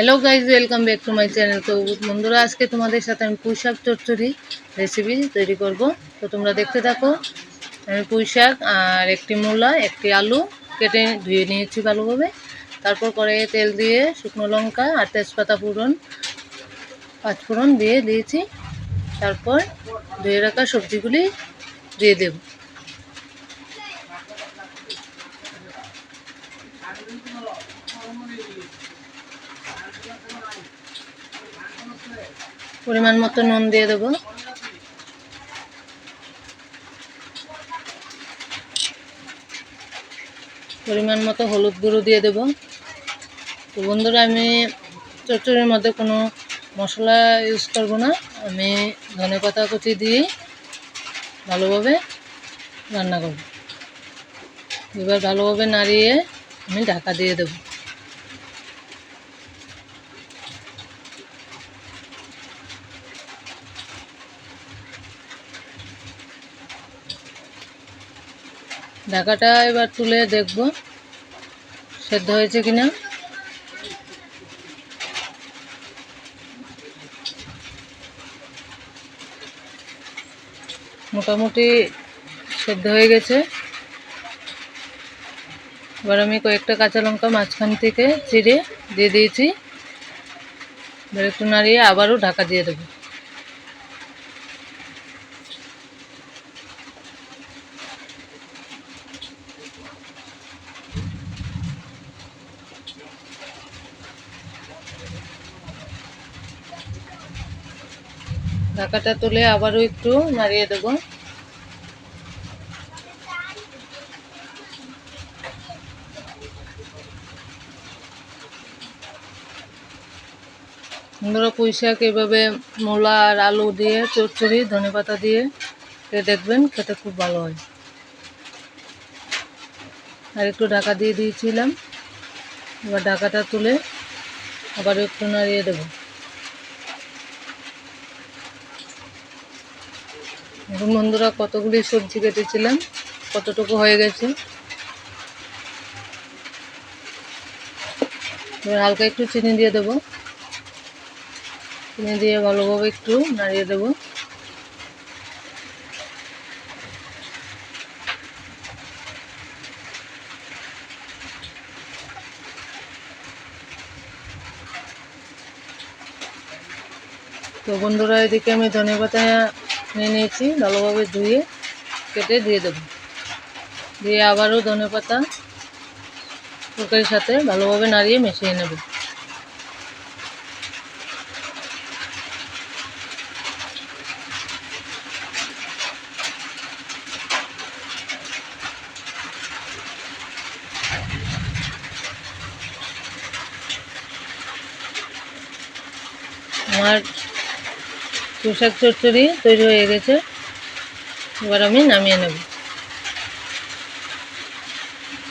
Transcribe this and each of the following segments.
Hello guys welcome back to my channel তো বন্ধুরা, আজকে তোমাদের সাথে আমি পুঁই শাক চচ্চড়ি রেসিপি তৈরি করব। তো তোমরা দেখতে থাকো, আমি পুঁই শাক আর একটি মূলা, একটি আলু কেটে ধুয়ে নিয়েছি ভালোভাবে। তারপর কড়াইয়ে তেল দিয়ে শুকনো লঙ্কা আর তেজপাতা ফোড়ন পাঁচফোড়ন দিয়ে দিয়েছি। তারপর ধুয়ে রাখা সবজিগুলি দিয়ে দেব। পরিমাণ মতো নুন দিয়ে দেবো। পরিমাণ মতো হলুদ গুঁড়ো দিয়ে দেব। তো বন্ধুরা, আমি চচ্চড়ির মধ্যে কোনো মশলা ইউজ করব না। আমি ধনে পাতা কুচি দিয়ে ভালোভাবে রান্না করব। এবার ভালোভাবে নাড়িয়ে আমি ঢাকা দিয়ে দেবো। ঢাকাটা এবার তুলে দেখব। সেদ্ধ হয়েছে কিনা? মোটামুটি সেদ্ধ হয়ে গেছে। এবার আমি কয়েকটা কাঁচা লঙ্কা মাঝখান থেকে চিড়ে দিয়ে দিয়েছি। এবার একটু নাড়িয়ে আবারও ঢাকা দিয়ে দেবো। ঢাকাটা তুলে আবারও একটু নাড়িয়ে দেব। বন্ধুরা পুঁই শাক এভাবে মূলা আর আলু দিয়ে, চচ্চড়ি, ধনে পাতা দিয়ে দেখবেন, খেতে খুব ভালো হয়। আর একটু ঢাকা দিয়ে দিয়েছিলাম। এবার ঢাকাটা তুলে আবার একটু নাড়িয়ে দেবো। এখন বন্ধুরা কতগুলি সবজি কেটেছিলাম, কতটুকু হয়ে গেছে? এবার হালকা একটু চিনি দিয়ে দেবো। চিনি দিয়ে ভালোভাবে একটু নাড়িয়ে দেবো। তো বন্ধুরা, এদিকে আমি ধনে পাতা নিয়ে নিয়েছি, ভালোভাবে ধুয়ে কেটে দিয়ে দেবো। দিয়ে আবারও ধনে পাতা তরকারির সাথে ভালোভাবে নাড়িয়ে মিশিয়ে নেব। আমার পোশাক চচ্চড়ি তৈরি হয়ে গেছে। এবার আমি নামিয়ে নেব।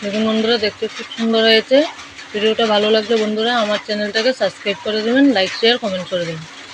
দেখুন বন্ধুরা, দেখতে খুব সুন্দর হয়েছে। ভিডিওটা ভালো লাগলে বন্ধুরা আমার চ্যানেলটাকে সাবস্ক্রাইব করে দেবেন, লাইক শেয়ার কমেন্ট করে দেবেন।